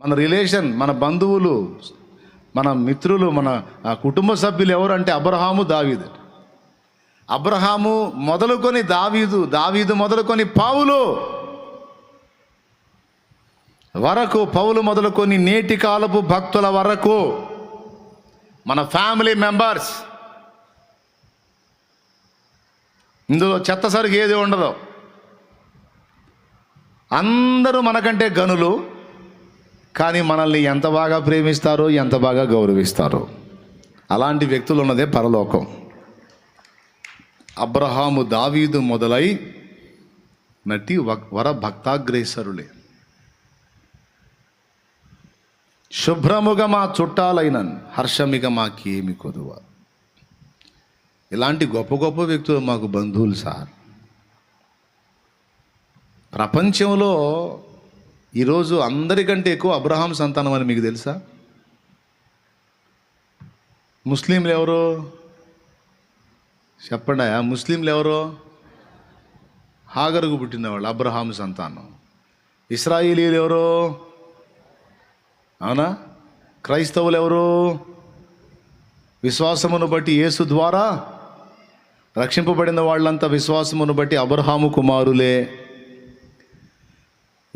మన రిలేషన్ మన బంధువులు మన మిత్రులు మన కుటుంబ సభ్యులు ఎవరు అంటే అబ్రహాము దావీదు. అబ్రహాము మొదలుకొని దావీదు దావీదు మొదలుకొని పావులు. వరకు పౌలు మొదలుకొని నేటి కాలపు భక్తుల వరకు మన ఫ్యామిలీ మెంబర్స్ ఇందులో చెత్త సరుకు ఏది ఉండదు. అందరూ మనకంటే గనులు. కానీ మనల్ని ఎంత బాగా ప్రేమిస్తారో ఎంత బాగా గౌరవిస్తారో. అలాంటి వ్యక్తులు ఉన్నదే పరలోకం. అబ్రహాము దావీదు మొదలై నటి వ- వర భక్తాగ్రేసరులే. శుభ్రముగా మా చుట్టాలైనన్ హర్షమిగ మాకేమి కొదువ. ఇలాంటి గొప్ప గొప్ప వ్యక్తులు మాకు బంధువులు సార్. ప్రపంచంలో ఈరోజు అందరికంటే ఎక్కువ అబ్రహాం సంతానం అని మీకు తెలుసా? ముస్లింలు ఎవరు? చెప్పండి ఆ ముస్లింలు ఎవరు? హాగరుకు పుట్టినవాళ్ళు అబ్రహాం సంతానం. ఇస్రాయిలీలు ఎవరు? అవునా? క్రైస్తవులు ఎవరు? విశ్వాసమును బట్టి యేసు ద్వారా రక్షింపబడిన వాళ్ళంతా విశ్వాసమును బట్టి అబ్రహాము కుమారులే.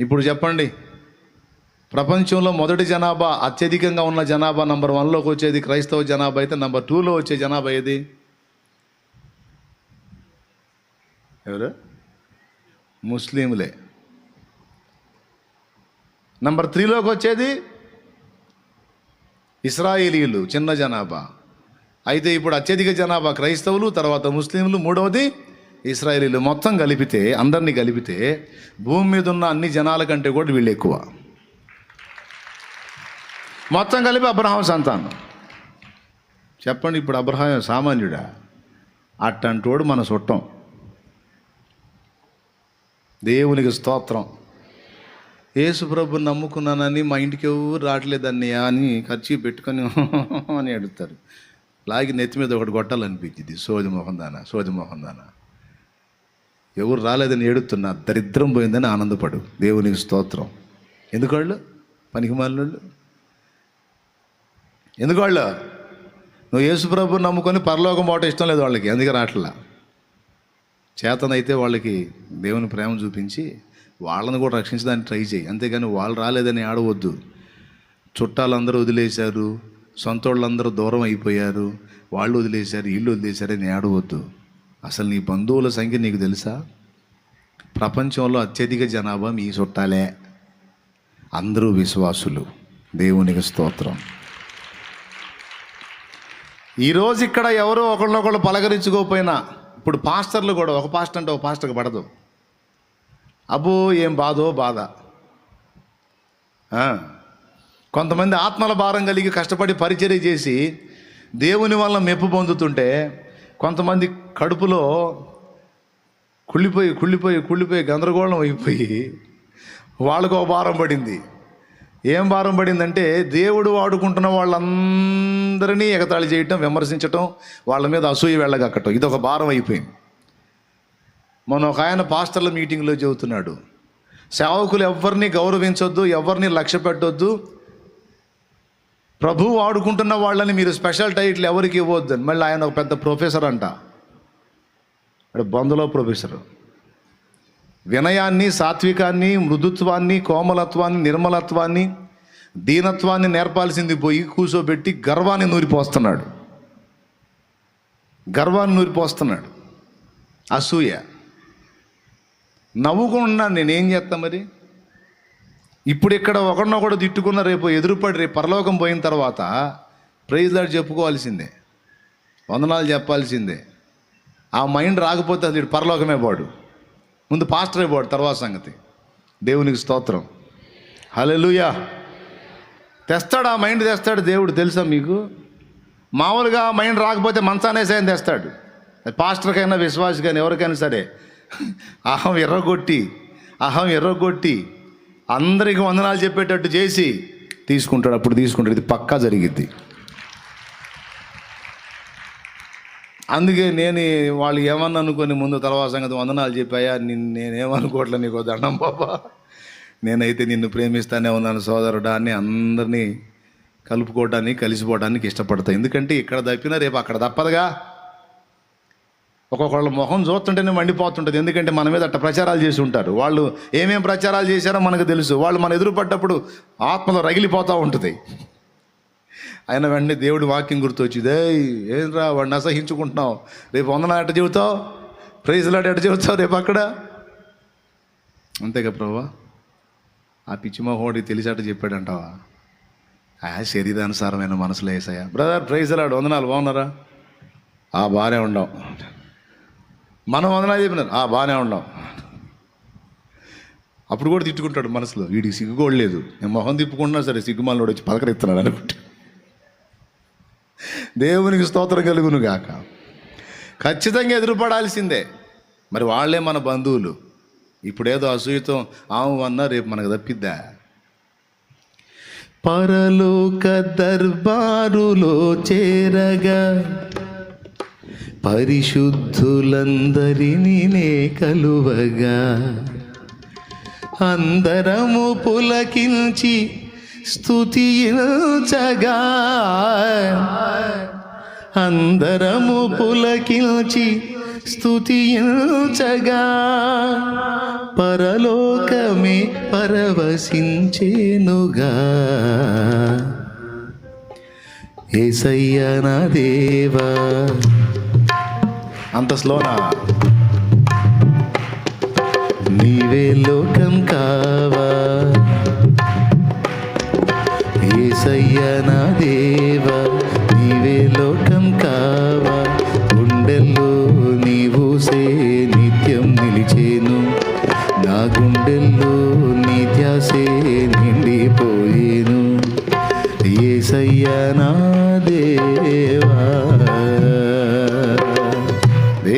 ఇప్పుడు చెప్పండి. ప్రపంచంలో మొదటి జనాభా అత్యధికంగా ఉన్న జనాభా నంబర్ వన్లోకి వచ్చేది క్రైస్తవ జనాభా అయితే నంబర్ టూలో వచ్చే జనాభా ఏది? ఎవరు? ముస్లింలే. నంబర్ త్రీలోకి వచ్చేది? ఇస్రాయేలీలు చిన్న జనాభా. అయితే ఇప్పుడు అత్యధిక జనాభా క్రైస్తవులు తర్వాత ముస్లింలు మూడవది ఇస్రాయేలీలు మొత్తం కలిపితే అందరినీ కలిపితే భూమి మీద ఉన్న అన్ని జనాల కంటే కూడా వీళ్ళు ఎక్కువ. మొత్తం కలిపి అబ్రహాం సంతానం. చెప్పండి ఇప్పుడు అబ్రహాం సామాన్యుడా? అట్టంటోడు మన చుట్టం దేవునికి స్తోత్రం. ఏసుప్రభుని నమ్ముకున్నానని మా ఇంటికి ఎవరు రావట్లేదన్నయ్యా అని ఖర్చు పెట్టుకొని అని అడుగుతారు. లాగి నెత్తి మీద ఒకటి కొట్టాలనిపించింది. సోది మొహం దాన సోది మొహం దాన ఎవరు రాలేదని ఏడుతున్నా దరిద్రం పోయిందని ఆనందపడు. దేవునికి స్తోత్రం. ఎందుకు వాళ్ళు? పనికి మాలినోళ్ళు ఎందుకు వాళ్ళు? నువ్వు యేసుప్రభు నమ్ముకొని పరలోకం పోవటం ఇష్టం లేదు వాళ్ళకి అందుకే రాట్లా. చేతనైతే వాళ్ళకి దేవుని ప్రేమ చూపించి వాళ్ళని కూడా రక్షించడానికి ట్రై చేయి. అంతేగాని వాళ్ళు రాలేదని ఆడవద్దు చుట్టాలందరూ వదిలేశారు సొంత వాళ్ళందరూ దూరం అయిపోయారు వాళ్ళు వదిలేశారు వీళ్ళు వదిలేశారని ఆడవద్దు అసలు నీ బంధువుల సంఖ్య నీకు తెలుసా? ప్రపంచంలో అత్యధిక జనాభా మీ చుట్టాలే. అందరూ విశ్వాసులు. దేవునికి స్తోత్రం. ఈరోజు ఇక్కడ ఎవరో ఒకళ్ళొకళ్ళు పలకరించుకోకపోయినా ఇప్పుడు పాస్టర్లు కూడా ఒక పాస్టర్ అంటే ఒక పాస్టర్కి పడదు. అబ్బో ఏం బాధో బాధ. కొంతమంది ఆత్మల భారం కలిగి కష్టపడి పరిచర్య చేసి దేవుని వల్ల మెప్పు పొందుతుంటే కొంతమంది కడుపులో కుళ్ళిపోయి కుళ్ళిపోయి కుళ్ళిపోయి గందరగోళం అయిపోయి వాళ్ళకు ఒక భారం పడింది. ఏం భారం పడిందంటే దేవుడు వాడుకుంటున్న వాళ్ళందరినీ ఎగతాళి చేయటం విమర్శించటం వాళ్ళ మీద అసూయ వెళ్ళగక్కటం. ఇది ఒక భారం అయిపోయింది. మొన్న ఒక ఆయన పాస్టర్ల మీటింగ్లో చెబుతున్నాడు. సేవకులు ఎవరిని గౌరవించొద్దు ఎవరిని లక్ష్య పెట్టొద్దు ప్రభు వాడుకుంటున్న వాళ్ళని మీరు స్పెషల్ టైటిల్ ఎవరికి ఇవ్వద్దు మళ్ళీ ఆయన ఒక పెద్ద ప్రొఫెసర్ అంట. ఇక్కడ బొందలో ప్రొఫెసర్ వినయాన్ని సాత్వికాన్ని మృదుత్వాన్ని కోమలత్వాన్ని నిర్మలత్వాన్ని దీనత్వాన్ని నేర్పాల్సింది పోయి కూర్చోబెట్టి గర్వాన్ని నూరిపోస్తున్నాడు. గర్వాన్ని నూరిపోస్తున్నాడు. అసూయ. నవ్వుకుండా నేనేం చేస్తా మరి? ఇప్పుడు ఇక్కడ ఒకడినొకడు తిట్టుకున్న రేపు ఎదురుపడి రేపు పరలోకం పోయిన తర్వాత ప్రైజ్ లాడ్ చెప్పుకోవాల్సిందే. వందనాలు చెప్పాల్సిందే. ఆ మైండ్ రాకపోతే అది పరలోకమే పోడు. ముందు పాస్టరే పోడు తర్వాత సంగతి. దేవునికి స్తోత్రం. హలెలుయా తెస్తాడు ఆ మైండ్ తెస్తాడు దేవుడు తెలుసా మీకు? మామూలుగా ఆ మైండ్ రాకపోతే మంచానే సాయం తెస్తాడు. పాస్టర్కైనా విశ్వాసికైనా ఎవరికైనా సరే. అహం ఎర్రగొట్టి అహం ఎర్రగొట్టి అందరికి వందనాలు చెప్పేటట్టు చేసి తీసుకుంటాడు. అప్పుడు తీసుకుంటాడు. ఇది పక్కా జరిగిద్ది. అందుకే నేను వాళ్ళు ఏమన్నా అనుకొని ముందు తలవా సంగతి వందనాలు చెప్పాయా నిన్ను నేనేమనుకోవట్లే నీకు దండం బాబా. నేనైతే నిన్ను ప్రేమిస్తానే ఉన్నాను సోదరుడా అని అందరినీ కలుపుకోవడానికి కలిసిపోవడానికి ఇష్టపడతాయి ఎందుకంటే ఇక్కడ తప్పినా రేపు అక్కడ తప్పదుగా. ఒక్కొక్కళ్ళ మొహం చూస్తుంటేనే మండిపోతుంటుంది. ఎందుకంటే మన మీద అట్ట ప్రచారాలు చేసి ఉంటారు. వాళ్ళు ఏమేం ప్రచారాలు చేశారో మనకు తెలుసు. వాళ్ళు మన ఎదురు పడ్డప్పుడు ఆత్మలో రగిలిపోతూ ఉంటుంది. ఆయన వెంటనే దేవుడి వాక్యం గుర్తొచ్చింది. ఏం రా వాడిని అసహించుకుంటున్నావు? రేపు వందన ఎట్ట చెబుతావు? ప్రైజ్లాట ఎట్ట చెబుతావు రేపు అక్కడ? అంతేగా ప్రభా? ఆ పిచ్చిమోహోడి తెలిసాట చెప్పాడంటావా? ఆ శరీరానుసారమైన మనసులో వేసాయా బ్రదర్ ప్రైజ్లాడు. వందనాలు. బాగున్నారా? ఆ బాగానే ఉండవు మనం వందనాలు చెప్పినారు. ఆ బాగానే ఉన్నాం. అప్పుడు కూడా తిట్టుకుంటాడు మనసులో. వీడికి సిగ్గుకోడలేదు నేను మొహం తిప్పుకుంటున్నా సరే సిగ్గుమాలనోడు వచ్చి పలకరిస్తున్నాడు అనుకుంటా. దేవునికి స్తోత్రం కలుగును గాక. ఖచ్చితంగా ఎదురుపడాల్సిందే. మరి వాళ్ళే మన బంధువులు. ఇప్పుడేదో అసూయతో ఆము అన్నా రేపు మనకు తప్పిద్దా? పరలోక దర్బారులో చేరగా పరిశుద్ధులందరినీ నే కలువగా. అందరము పులకించి స్థుతించగా అందరము పులకించి స్థుతించగా పరలోకమే పరవశించేనుగా. ఏసయ్య నా దేవా. అంత స్లోనా? నీవే లోకం కావా? ఏసయ్య నా దేవా నీవే లోకం కావా? గుండెల్లో నీవు సే నిత్యం నిలిచేను. నా గుండెల్లో నీ ధ్యాసే నిండిపోయేను. ఏసయ్య నా దేవా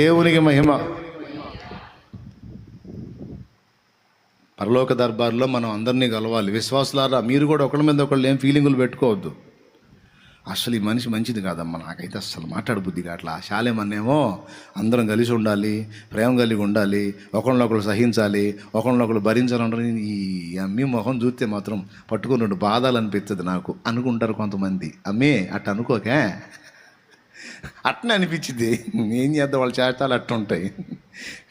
దేవునికి మహిమ. పరలోక దర్బార్లో మనం అందరినీ కలవాలి. విశ్వాసులారా మీరు కూడా ఒకళ్ళ మీద ఒకళ్ళు ఏం ఫీలింగులు పెట్టుకోవద్దు. అసలు ఈ మనిషి మంచిది కాదమ్మా నాకైతే అసలు మాట్లాడబుద్ధి కావట్లా. శాలేమన్నేమో అందరం కలిసి ఉండాలి ప్రేమ కలిగి ఉండాలి ఒకళ్ళనొకళ్ళు సహించాలి ఒకళ్ళనొకళ్ళు భరించాలంటే ఈ అమ్మి మొహం చూస్తే మాత్రం పట్టుకున్నట్టు బాధలు అనిపిస్తుంది నాకు. అనుకుంటారు కొంతమంది. అమ్మే అట్ట అనుకోకే. అట్నే అనిపించింది. ఏం చేద్దాం వాళ్ళ చేష్టాలు అట్టుంటాయి.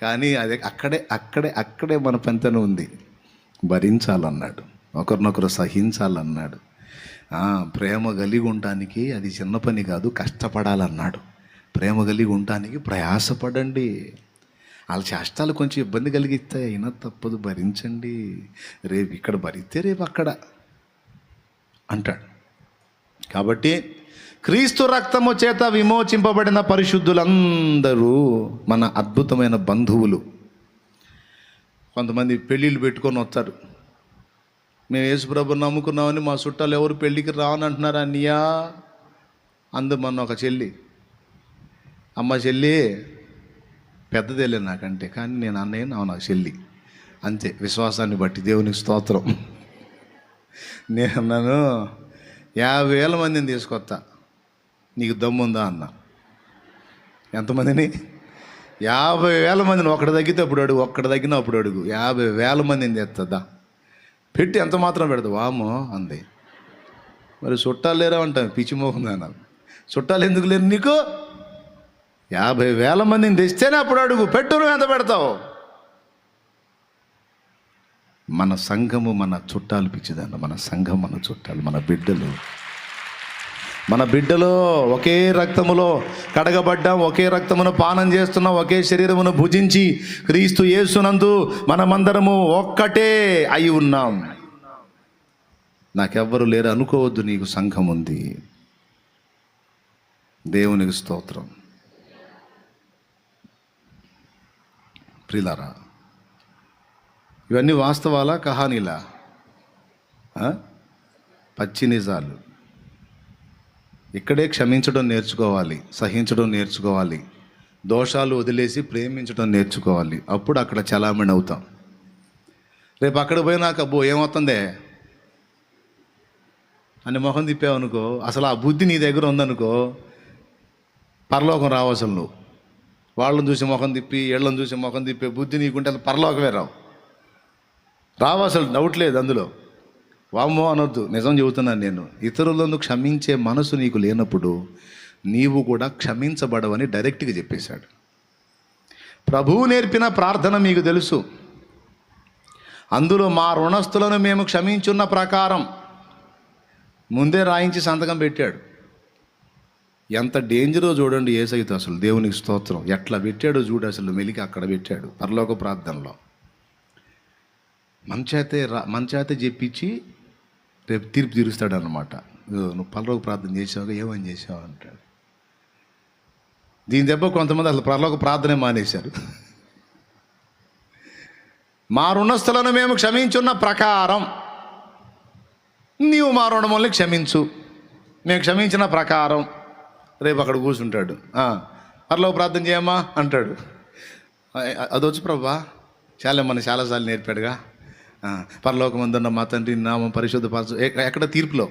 కానీ అదే అక్కడే అక్కడే అక్కడే మన పంతన ఉంది. భరించాలన్నాడు. ఒకరినొకరు సహించాలన్నాడు. ప్రేమ కలిగి ఉండటానికి అది చిన్న పని కాదు కష్టపడాలన్నాడు. ప్రేమ కలిగి ఉండటానికి ప్రయాసపడండి. వాళ్ళ చేష్టాలు కొంచెం ఇబ్బంది కలిగిస్తాయి అయినా తప్పదు భరించండి. రేపు ఇక్కడ భరిస్తే రేపు అక్కడ అంటాడు. కాబట్టి క్రీస్తు రక్తము చేత విమోచింపబడిన పరిశుద్ధులందరూ మన అద్భుతమైన బంధువులు. కొంతమంది పెళ్ళిళ్ళు పెట్టుకొని వస్తారు. మేము యేసుప్రభు నమ్ముకున్నామని మా చుట్టాలు ఎవరు పెళ్ళికి రావని అంటున్నారు అన్నయ్యా? అందు మొన్న ఒక చెల్లి. అమ్మ చెల్లి పెద్దదేలే నాకంటే కానీ నేను అన్నయ్య నా నాకు చెల్లి. అంతే విశ్వాసాన్ని బట్టి దేవునికి స్తోత్రం. నేను అన్నాను యాభై వేల మందిని తీసుకొస్తా నీకు దమ్ముందా అన్న. ఎంతమందిని? యాభై వేల మందిని ఒకటి తగ్గితే అప్పుడు అడుగు ఒక్కటి తగ్గిన అప్పుడు అడుగు. యాభై వేల మందిని తెస్తుందా పెట్టి ఎంత మాత్రం పెడదు వామో అంది. మరి చుట్టాలు లేరా అంటాం పిచ్చి మోహం చుట్టాలు ఎందుకు లేరు నీకు? యాభై వేల మందిని తెస్తేనే అప్పుడు అడుగు పెట్టు నువ్వు ఎంత పెడతావు? మన సంఘము మన చుట్టాలు పిచ్చిదన్న మన సంఘం మన చుట్టాలు మన బిడ్డలు మన బిడ్డలో ఒకే రక్తములో కడగబడ్డాం ఒకే రక్తమును పానం చేస్తున్నాం ఒకే శరీరమును భుజించి క్రీస్తు యేసునందు మనమందరము ఒక్కటే అయి ఉన్నాం. నాకెవ్వరు లేరు అనుకోవద్దు నీకు సంఘం ఉంది. దేవునికి స్తోత్రం. ప్రిలారా ఇవన్నీ వాస్తవాలా కహానీలా? పచ్చి నిజాలు. ఇక్కడే క్షమించడం నేర్చుకోవాలి సహించడం నేర్చుకోవాలి దోషాలు వదిలేసి ప్రేమించడం నేర్చుకోవాలి. అప్పుడు అక్కడ చలామణి అవుతాం. రేపు అక్కడ పోయినాక అబ్బో ఏమవుతుందే? అని మొహం తిప్పావనుకో అసలు ఆ బుద్ధి నీ దగ్గర ఉందనుకో పరలోకం రావు నువ్వు. వాళ్ళని చూసి ముఖం తిప్పి ఇళ్ళని చూసి ముఖం తిప్పే బుద్ధి నీకుంటే అది పరలోకమే రావు. రావు అసలు డౌట్ లేదు అందులో. వామ్మో అనొద్దు. నిజం చెబుతున్నాను నేను. ఇతరులను క్షమించే మనసు నీకు లేనప్పుడు నీవు కూడా క్షమించబడవని డైరెక్ట్గా చెప్పేశాడు. ప్రభువు నేర్పిన ప్రార్థన మీకు తెలుసు. అందులో మా రుణస్థులను మేము క్షమించున్న ప్రకారం ముందే రాయించి సంతకం పెట్టాడు. ఎంత డేంజరో చూడండి ఏసైతే అసలు దేవునికి స్తోత్రం. ఎట్లా పెట్టాడో చూడు అసలు మెలికి అక్కడ పెట్టాడు పరలోక ప్రార్థనలో. మంచేతే రా మంచేతే చెప్పించి రేపు తీర్పు తీరుస్తాడు అనమాట నువ్వు పరలోక ప్రార్థన చేసావుగా ఏమని చేసావు అంటాడు. దీని దెబ్బ కొంతమంది అసలు పరలోక ప్రార్థనే మానేశారు. మా రుణస్థులను మేము క్షమించున్న ప్రకారం. నీవు మా రుణముల్ని క్షమించు. మేము క్షమించిన ప్రకారం. రేపు అక్కడ కూర్చుంటాడు. "ఆ, పరలోక ప్రార్థన చేయమ్మా అంటాడు. అది వచ్చి ప్రభా. చాలా మన చాలాసార్లు నేర్పాడుగా. పరలోకమందున్న మా తండ్రి నామం పరిశుద్ధ పరచు ఎక్కడ తీర్పులో?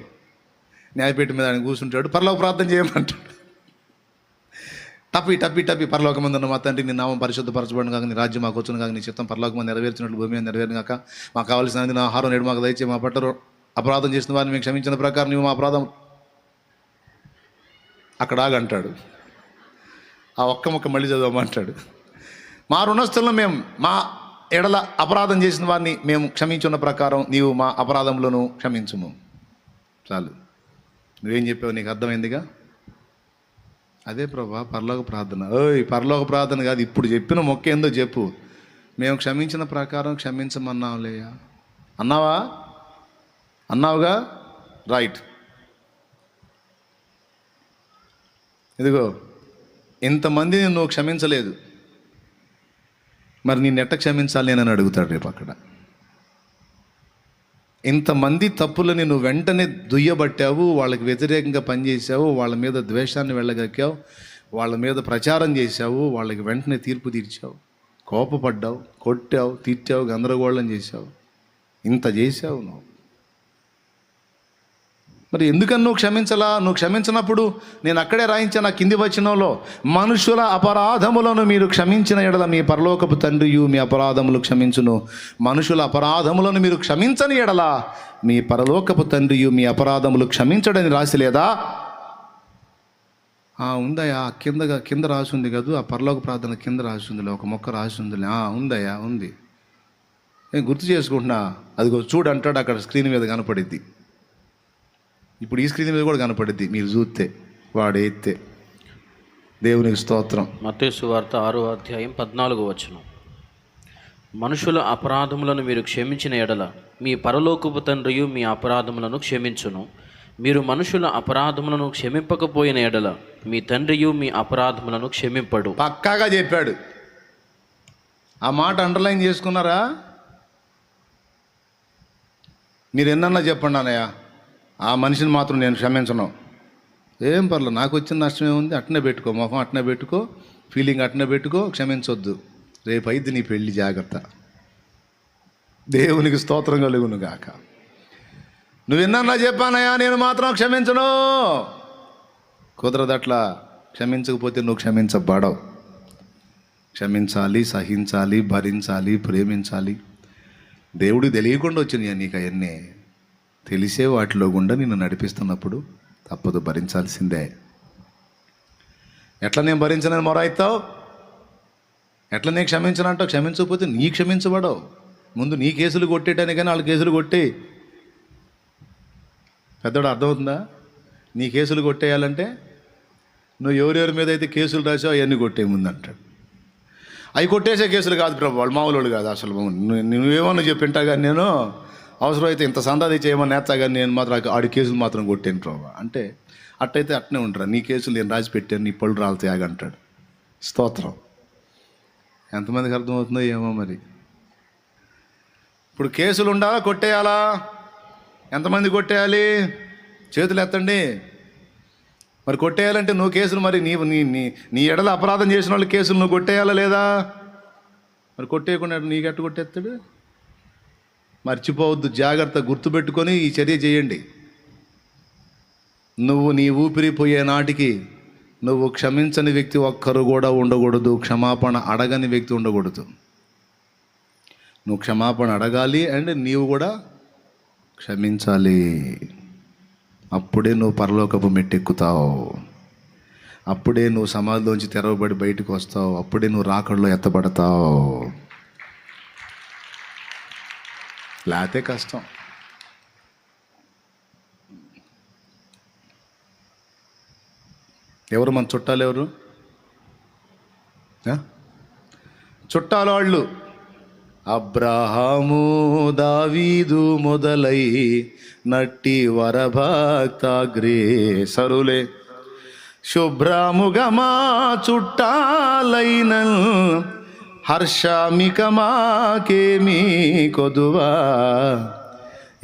న్యాయపేట మీద ఆయన కూర్చుంటాడు పరలోక ప్రార్థన చేయమంటాడు. టప్పి టప్పి టప్పి పరలోకమందున్న మా తండ్రి నీ నామం పరిశుద్ధపరచబడిన కాక నీ రాజ్యం మాకు వచ్చిన కాక నీ చిత్తం పరలోకమంది నెరవేర్చినట్లు భూమి మీద నెరవేరిన కాక మాకు కావాల్సిన నా ఆహారం నేడు మాకు దయచే మా పట్టరు. అపరాధం చేసిన వారిని మేము క్షమించిన ప్రకారం నువ్వు మా అపరాధం అక్కడ ఆగంటాడు ఆ ఒక్క మొక్క మళ్ళీ చదవమంటాడు. మా రుణస్థులను మేము మా ఎడల అపరాధం చేసిన వారిని మేము క్షమించున్న ప్రకారం నీవు మా అపరాధంలోనూ క్షమించుము. చాలు. నువ్వేం చెప్పావు? నీకు అర్థమైందిగా? అదే ప్రభా పరలోక ప్రార్థన. ఓయ్ పరలోక ప్రార్థన కాదు ఇప్పుడు చెప్పిన మొక్క ఏందో చెప్పు. మేము క్షమించిన ప్రకారం క్షమించమన్నావులేయా అన్నావా? అన్నావుగా? రైట్. ఇదిగో ఇంతమందిని నువ్వు క్షమించలేదు. మరి నేను ఎట్ట క్షమించాలి నేనని అడుగుతాడు రేపు అక్కడ. ఇంతమంది తప్పులని నువ్వు వెంటనే దుయ్యబట్టావు వాళ్ళకి వ్యతిరేకంగా పనిచేసావు వాళ్ళ మీద ద్వేషాన్ని వెళ్ళగక్కావు వాళ్ళ మీద ప్రచారం చేశావు వాళ్ళకి వెంటనే తీర్పు తీర్చావు. కోపపడ్డావు కొట్టావు తిట్టావు గందరగోళం చేశావు. ఇంత చేశావు నువ్వు. మరి ఎందుకని నువ్వు క్షమించలా? నువ్వు క్షమించినప్పుడు నేను అక్కడే రాయించిన కింది వచనంలో మనుషుల అపరాధములను మీరు క్షమించిన ఎడల మీ పరలోకపు తండ్రియు మీ అపరాధములు క్షమించును. మనుషుల అపరాధములను మీరు క్షమించని ఎడల మీ పరలోకపు తండ్రియు మీ అపరాధములు క్షమించడని రాసి లేదా? ఆ, ఉందయ్యా కిందగా కింద రాసి ఉంది కదా ఆ పరలోక ప్రార్థన కింద రాసి ఉందిలే ఒక మొక్క రాసి ఉందిలే ఆ, ఉందయ్యా ఉంది. నేను గుర్తు చేసుకుంటున్నా అదిగో చూడంటాడు అక్కడ స్క్రీన్ మీద కనపడిద్ది. ఇప్పుడు ఈ స్క్రీన్ మీద కూడా కనపడిద్ది. మీరు చూస్తే వాడు ఎత్తే. దేవునికి స్తోత్రం. మత్తేసు వార్త ఆరో అధ్యాయం పద్నాలుగు వచనం. మనుషుల అపరాధములను మీరు క్షమించిన ఎడల మీ పరలోకపు తండ్రియు మీ అపరాధములను క్షమించును. మీరు మనుషుల అపరాధములను క్షమింపకపోయిన ఎడల మీ తండ్రియు మీ అపరాధములను క్షమింపడు. పక్కాగా చెప్పాడు. ఆ మాట అండర్లైన్ చేసుకున్నారా? మీరు ఎన్నన్నా చెప్పండి అన్నయ్య. ఆ మనిషిని మాత్రం నేను క్షమించను. ఏం పర్లేదు నాకు వచ్చిన నష్టం ఏముంది? అట్నే పెట్టుకో మొహం అట్నే పెట్టుకో ఫీలింగ్ అట్నే పెట్టుకో క్షమించొద్దు. రేపు అయితే నీ పెళ్ళి జాగ్రత్త. దేవునికి స్తోత్రం కలుగును గాక. నువ్వు ఎన్నన్నా చెప్పానయ్యా నేను మాత్రం క్షమించను. కుదరదట్లా క్షమించకపోతే నువ్వు క్షమించబడవు. క్షమించాలి సహించాలి భరించాలి ప్రేమించాలి. దేవుడు తెలియకుండా వచ్చినాయి నీకు అవన్నీ? తెలిసే వాటిలో గుండా నిన్ను నడిపిస్తున్నప్పుడు తప్పదు భరించాల్సిందే. ఎట్లా నేను భరించనని మొరాయిస్తావు ఎట్లా నేను క్షమించనంటావు క్షమించకపోతే నీ క్షమించబడవు. ముందు నీ కేసులు కొట్టేటానికి కానీ వాళ్ళ కేసులు కొట్టి. పెద్దవాడు అర్థమవుతుందా? నీ కేసులు కొట్టేయాలంటే నువ్వు ఎవరెవరి మీద అయితే కేసులు రాసావు అవన్నీ కొట్టే ముందు అంటాడు. అవి కొట్టేసే కేసులు కాదు ప్రభు వాళ్ళు మామూలు వాళ్ళు కాదు అసలు. నువ్వు- నువ్వేమన్నా చెప్పింటా కానీ నేను అవసరమైతే ఇంత సందాది చేయమని నేస్తా కానీ నేను మాత్రం ఆడి కేసులు మాత్రం కొట్టాను ప్రభు. అంటే అట్టయితే అట్నే ఉంటారు నీ కేసులు నేను రాసి పెట్టాను నీ పళ్ళు రాలుతాయి ఆగంటాడు స్తోత్రం. ఎంతమందికి అర్థమవుతుందో ఏమో మరి. ఇప్పుడు కేసులు ఉండాలా? కొట్టేయాలా? ఎంతమంది కొట్టేయాలి? చేతులు ఎత్తండి. మరి కొట్టేయాలంటే నువ్వు కేసులు మరి నీ నీ నీ నీ ఎడల అపరాధం చేసిన వాళ్ళు కేసులు నువ్వు కొట్టేయాలా లేదా? మరి కొట్టేయకుండా నీకు ఎట్ట కొట్టేస్తాడు? మర్చిపోవద్దు. జాగ్రత్త గుర్తుపెట్టుకొని ఈ చర్య చేయండి. నువ్వు నీ ఊపిరిపోయే నాటికి నువ్వు క్షమించని వ్యక్తి ఒక్కరు కూడా ఉండకూడదు. క్షమాపణ అడగని వ్యక్తి ఉండకూడదు. నువ్వు క్షమాపణ అడగాలి అండ్ నీవు కూడా క్షమించాలి. అప్పుడే నువ్వు పరలోకపు మెట్టెక్కుతావు. అప్పుడే నువ్వు సమాధిలోంచి తెరవబడి బయటకు వస్తావు. అప్పుడే నువ్వు రాకడలో ఎత్తబడతావు. లేతే కష్టం. ఎవరు మన చుట్టాలు ఎవరు? చుట్టాల వాళ్ళు అబ్రహాము దావీదు మొదలై నట్టి వరభక్తాగ్రే సరులే. శుభ్రముగా చుట్టాలైన హర్షమికమాకేమి కొదువా?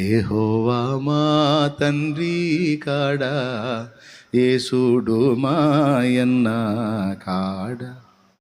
ఏహోవా మా తండ్రి కాడా? ఏసుడు మాయన్న కాడా?